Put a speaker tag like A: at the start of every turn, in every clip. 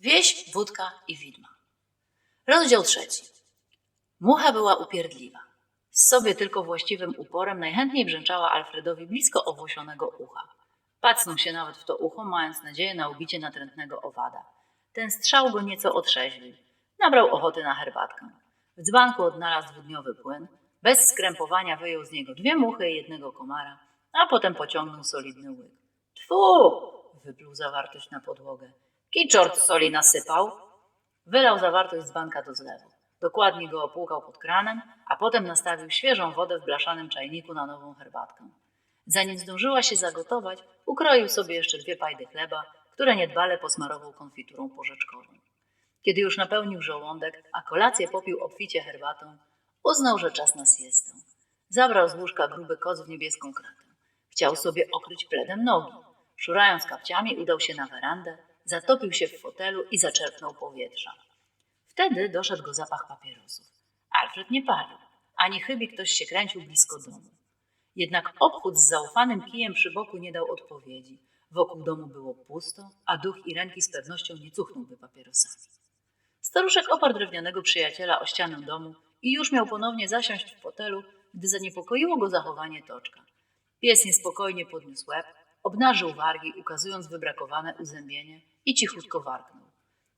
A: Wieś, wódka i widma. Rozdział trzeci. Mucha była upierdliwa. Z sobie tylko właściwym uporem najchętniej brzęczała Alfredowi blisko owłosionego ucha. Pacnął się nawet w to ucho, mając nadzieję na ubicie natrętnego owada. Ten strzał go nieco otrzeźwił. Nabrał ochoty na herbatkę. W dzbanku odnalazł dwudniowy płyn. Bez skrępowania wyjął z niego dwie muchy i jednego komara, a potem pociągnął solidny łyk. Tfu! wypluł zawartość na podłogę. Kiczort soli nasypał. Wylał zawartość z banka do zlewu. Dokładnie go opłukał pod kranem, a potem nastawił świeżą wodę w blaszanym czajniku na nową herbatkę. Zanim zdążyła się zagotować, ukroił sobie jeszcze dwie pajdy chleba, które niedbale posmarował konfiturą porzeczkową. Kiedy już napełnił żołądek, a kolację popił obficie herbatą, uznał, że czas na siestę. Zabrał z łóżka gruby koc w niebieską kratę. Chciał sobie okryć pledem nogi. Szurając kapciami, udał się na werandę, zatopił się w fotelu i zaczerpnął powietrza. Wtedy doszedł go zapach papierosów. Alfred nie palił, ani chybi ktoś się kręcił blisko domu. Jednak obchód z zaufanym kijem przy boku nie dał odpowiedzi. Wokół domu było pusto, a duch Irenki z pewnością nie cuchnąłby papierosami. Staruszek oparł drewnianego przyjaciela o ścianę domu i już miał ponownie zasiąść w fotelu, gdy zaniepokoiło go zachowanie toczka. Pies niespokojnie podniósł łeb, obnażył wargi, ukazując wybrakowane uzębienie i cichutko warknął.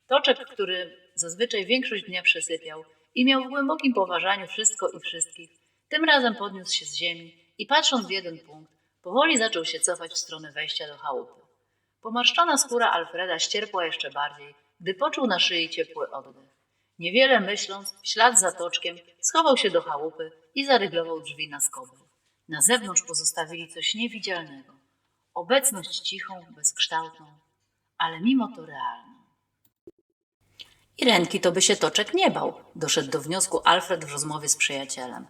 A: Toczek, który zazwyczaj większość dnia przesypiał i miał w głębokim poważaniu wszystko i wszystkich, tym razem podniósł się z ziemi i patrząc w jeden punkt, powoli zaczął się cofać w stronę wejścia do chałupy. Pomarszczona skóra Alfreda ścierpła jeszcze bardziej, gdy poczuł na szyi ciepły oddech. Niewiele myśląc, w ślad za toczkiem, schował się do chałupy i zaryglował drzwi na skobę. Na zewnątrz pozostawili coś niewidzialnego. Obecność cichą, bezkształtną, ale mimo to realną. Irenki to by się toczek nie bał, doszedł do wniosku Alfred w rozmowie z przyjacielem.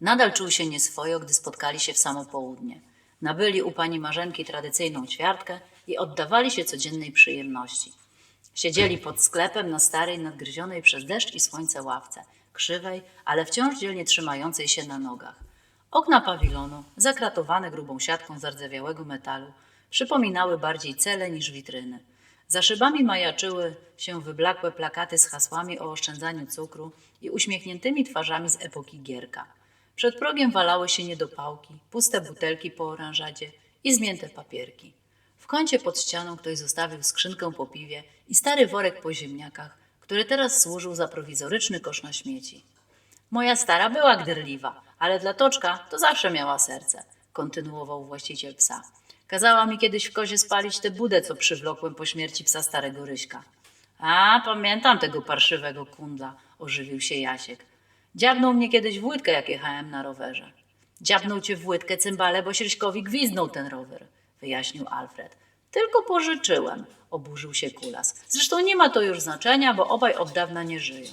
A: Nadal czuł się nieswojo, gdy spotkali się w samo południe. Nabyli u pani Marzenki tradycyjną ćwiartkę i oddawali się codziennej przyjemności. Siedzieli pod sklepem na starej, nadgryzionej przez deszcz i słońce ławce, krzywej, ale wciąż dzielnie trzymającej się na nogach. Okna pawilonu, zakratowane grubą siatką z rdzewiałego metalu, przypominały bardziej cele niż witryny. Za szybami majaczyły się wyblakłe plakaty z hasłami o oszczędzaniu cukru i uśmiechniętymi twarzami z epoki Gierka. Przed progiem walały się niedopałki, puste butelki po oranżadzie i zmięte papierki. W kącie pod ścianą ktoś zostawił skrzynkę po piwie i stary worek po ziemniakach, który teraz służył za prowizoryczny kosz na śmieci. Moja stara była gderliwa, ale dla toczka to zawsze miała serce, kontynuował właściciel psa. Kazała mi kiedyś w kozie spalić tę budę, co przywlokłem po śmierci psa starego Ryśka. A, pamiętam tego parszywego kundla, ożywił się Jasiek. Dziabnął mnie kiedyś w łydkę, jak jechałem na rowerze. Dziabnął cię w łydkę cymbale, bo Ryśkowi gwizdnął ten rower, wyjaśnił Alfred. Tylko pożyczyłem, oburzył się Kulas. Zresztą nie ma to już znaczenia, bo obaj od dawna nie żyją.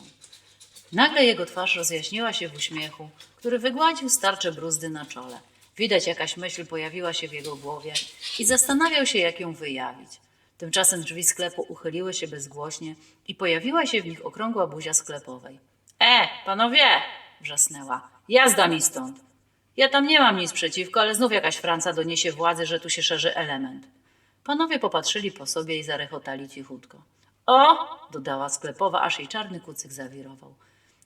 A: Nagle jego twarz rozjaśniła się w uśmiechu, który wygładził starcze bruzdy na czole. Widać jakaś myśl pojawiła się w jego głowie i zastanawiał się, jak ją wyjawić. Tymczasem drzwi sklepu uchyliły się bezgłośnie i pojawiła się w nich okrągła buzia sklepowej. E, panowie! wrzasnęła. Jazda mi stąd! Ja tam nie mam nic przeciwko, ale znów jakaś Franca doniesie władzy, że tu się szerzy element. Panowie popatrzyli po sobie i zarechotali cichutko. O! dodała sklepowa, aż jej czarny kucyk zawirował.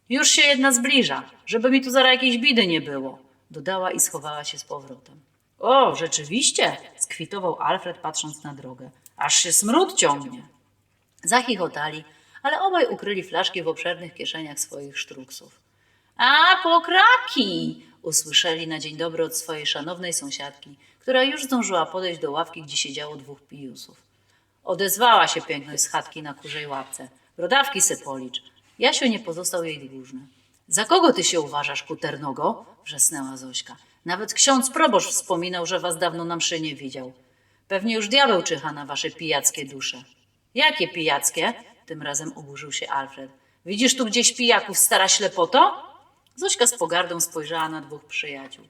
A: Już się jedna zbliża, żeby mi tu zaraz jakiejś bidy nie było, dodała i schowała się z powrotem. O, rzeczywiście, skwitował Alfred patrząc na drogę. Aż się smród ciągnie. Zachichotali, ale obaj ukryli flaszki w obszernych kieszeniach swoich sztruksów. A, pokraki! usłyszeli na dzień dobry od swojej szanownej sąsiadki, która już zdążyła podejść do ławki, gdzie siedziało dwóch pijusów. Odezwała się piękność z chatki na kurzej łapce. Brodawki se policz. Jasiu nie pozostał jej dłużny. Za kogo ty się uważasz, kuternogo? wrzasnęła Zośka. Nawet ksiądz proboszcz wspominał, że was dawno na mszy nie widział. Pewnie już diabeł czyha na wasze pijackie dusze. Jakie pijackie? Tym razem oburzył się Alfred. Widzisz tu gdzieś pijaków, stara ślepoto? Zośka z pogardą spojrzała na dwóch przyjaciół.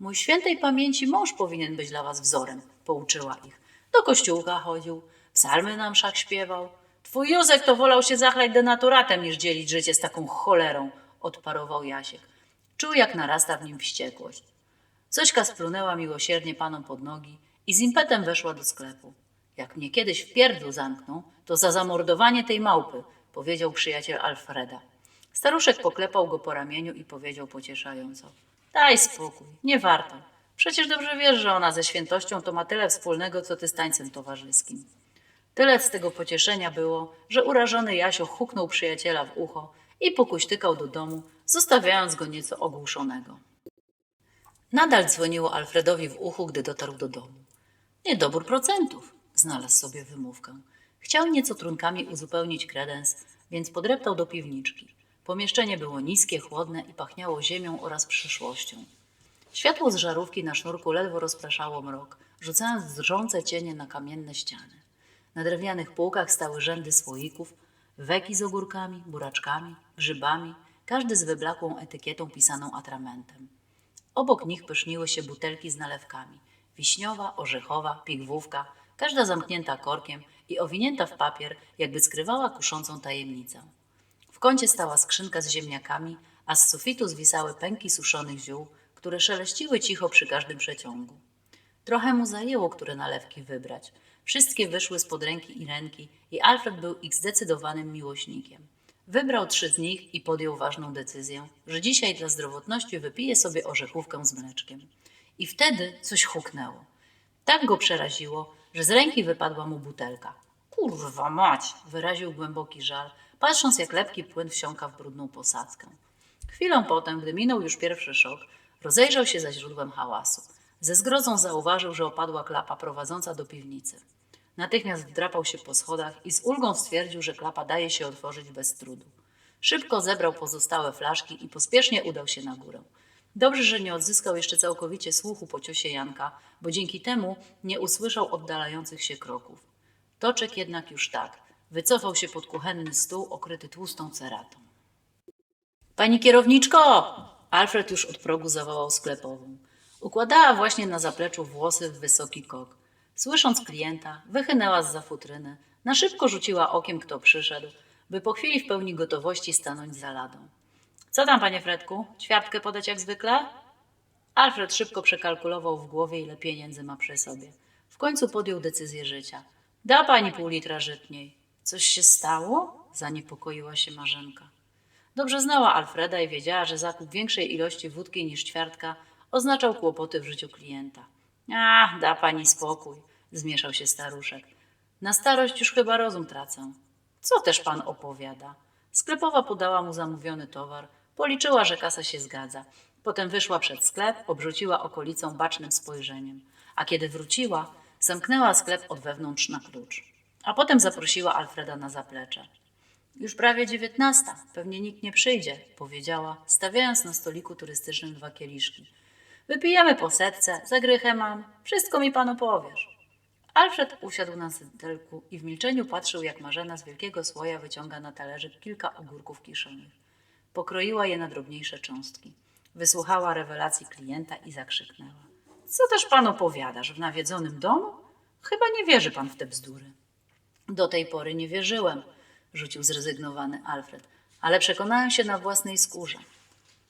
A: Mój świętej pamięci mąż powinien być dla was wzorem, pouczyła ich. Do kościółka chodził, psalmy na mszach śpiewał. Twój Józek to wolał się zachlać denaturatem, niż dzielić życie z taką cholerą, odparował Jasiek. Czuł, jak narasta w nim wściekłość. Zośka splunęła miłosiernie panom pod nogi i z impetem weszła do sklepu. Jak mnie kiedyś w pierdlu zamkną, to za zamordowanie tej małpy, powiedział przyjaciel Alfreda. Staruszek poklepał go po ramieniu i powiedział pocieszająco. Daj spokój, nie warto. Przecież dobrze wiesz, że ona ze świętością to ma tyle wspólnego, co ty z tańcem towarzyskim. Tyle z tego pocieszenia było, że urażony Jasio huknął przyjaciela w ucho i pokuśtykał do domu, zostawiając go nieco ogłuszonego. Nadal dzwoniło Alfredowi w uchu, gdy dotarł do domu. Niedobór procentów, znalazł sobie wymówkę. Chciał nieco trunkami uzupełnić kredens, więc podreptał do piwniczki. Pomieszczenie było niskie, chłodne i pachniało ziemią oraz przyszłością. Światło z żarówki na sznurku ledwo rozpraszało mrok, rzucając drżące cienie na kamienne ściany. Na drewnianych półkach stały rzędy słoików, weki z ogórkami, buraczkami, grzybami, każdy z wyblakłą etykietą pisaną atramentem. Obok nich pyszniły się butelki z nalewkami. Wiśniowa, orzechowa, pigwówka, każda zamknięta korkiem i owinięta w papier, jakby skrywała kuszącą tajemnicę. W kącie stała skrzynka z ziemniakami, a z sufitu zwisały pęki suszonych ziół, które szeleściły cicho przy każdym przeciągu. Trochę mu zajęło, które nalewki wybrać. Wszystkie wyszły spod ręki Irenki i Alfred był ich zdecydowanym miłośnikiem. Wybrał trzy z nich i podjął ważną decyzję, że dzisiaj dla zdrowotności wypije sobie orzechówkę z mleczkiem. I wtedy coś huknęło. Tak go przeraziło, że z ręki wypadła mu butelka. Kurwa mać! wyraził głęboki żal, patrząc jak lepki płyn wsiąka w brudną posadzkę. Chwilą potem, gdy minął już pierwszy szok, rozejrzał się za źródłem hałasu. Ze zgrozą zauważył, że opadła klapa prowadząca do piwnicy. Natychmiast wdrapał się po schodach i z ulgą stwierdził, że klapa daje się otworzyć bez trudu. Szybko zebrał pozostałe flaszki i pospiesznie udał się na górę. Dobrze, że nie odzyskał jeszcze całkowicie słuchu po ciosie Janka, bo dzięki temu nie usłyszał oddalających się kroków. Toczek jednak już tak. Wycofał się pod kuchenny stół okryty tłustą ceratą. Pani kierowniczko! Alfred już od progu zawołał sklepową. Układała właśnie na zapleczu włosy w wysoki kok. Słysząc klienta, wychynęła z za futryny, na szybko rzuciła okiem, kto przyszedł, by po chwili w pełni gotowości stanąć za ladą. Co tam, panie Fredku? Ćwiartkę podać jak zwykle? Alfred szybko przekalkulował w głowie, ile pieniędzy ma przy sobie. W końcu podjął decyzję życia. Da pani pół litra żytniej. Coś się stało? Zaniepokoiła się Marzenka. Dobrze znała Alfreda i wiedziała, że zakup większej ilości wódki niż ćwiartka oznaczał kłopoty w życiu klienta. A, da pani spokój, zmieszał się staruszek. Na starość już chyba rozum tracę. Co też pan opowiada? Sklepowa podała mu zamówiony towar, policzyła, że kasa się zgadza. Potem wyszła przed sklep, obrzuciła okolicą bacznym spojrzeniem. A kiedy wróciła, zamknęła sklep od wewnątrz na klucz. A potem zaprosiła Alfreda na zaplecze. Już prawie dziewiętnasta, pewnie nikt nie przyjdzie, powiedziała, stawiając na stoliku turystycznym dwa kieliszki. Wypijemy po setce, za grychę mam, wszystko mi pan opowiesz. Alfred usiadł na sedelku i w milczeniu patrzył, jak Marzena z wielkiego słoja wyciąga na talerzyk kilka ogórków kiszonych. Pokroiła je na drobniejsze cząstki. Wysłuchała rewelacji klienta i zakrzyknęła. Co też pan opowiadasz w nawiedzonym domu? Chyba nie wierzy pan w te bzdury. Do tej pory nie wierzyłem, rzucił zrezygnowany Alfred, ale przekonałem się na własnej skórze.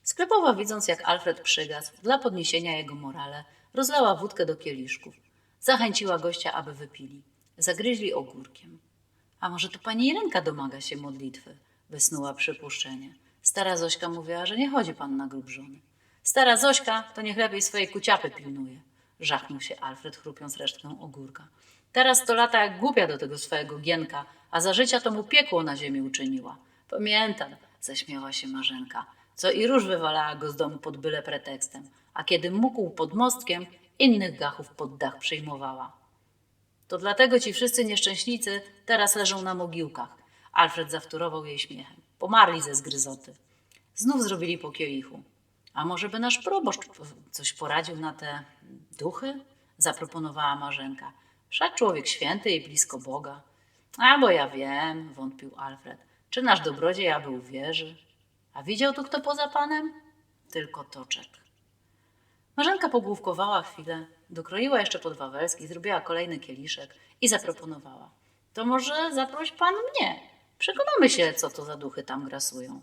A: Sklepowa, widząc jak Alfred przygasł, dla podniesienia jego morale, rozlała wódkę do kieliszków. Zachęciła gościa, aby wypili. Zagryźli ogórkiem. A może to pani Irenka domaga się modlitwy? Wysnuła przypuszczenie. Stara Zośka mówiła, że nie chodzi pan na grób żony. Stara Zośka to niech lepiej swojej kuciapy pilnuje. Żachnął się Alfred, chrupiąc resztkę ogórka. Teraz to lata jak głupia do tego swojego gienka, a za życia to mu piekło na ziemi uczyniła. Pamiętam, zaśmiała się Marzenka, co i róż wywalała go z domu pod byle pretekstem, a kiedy mógł pod mostkiem, innych gachów pod dach przyjmowała. To dlatego ci wszyscy nieszczęśnicy teraz leżą na mogiłkach. Alfred zawtórował jej śmiechem. Pomarli ze zgryzoty. Znów zrobili po kielichu. A może by nasz proboszcz coś poradził na te duchy? Zaproponowała Marzenka. Wszak człowiek święty i blisko Boga. A bo ja wiem, wątpił Alfred. Czy nasz dobrodziej aby uwierzy? A widział tu kto poza panem? Tylko toczek. Marzenka pogłówkowała chwilę, dokroiła jeszcze pod wawelski, zrobiła kolejny kieliszek i zaproponowała. To może zaproś pan mnie. Przekonamy się, co to za duchy tam grasują.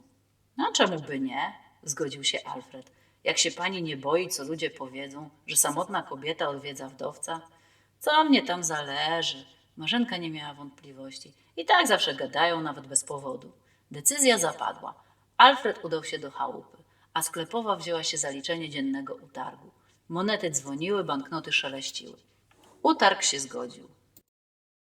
A: A czemu by nie? Zgodził się Alfred. Jak się pani nie boi, co ludzie powiedzą, że samotna kobieta odwiedza wdowca? Co mnie tam zależy? Marzenka nie miała wątpliwości. I tak zawsze gadają, nawet bez powodu. Decyzja zapadła. Alfred udał się do chałupy, a sklepowa wzięła się za liczenie dziennego utargu. Monety dzwoniły, banknoty szeleściły. Utarg się zgodził.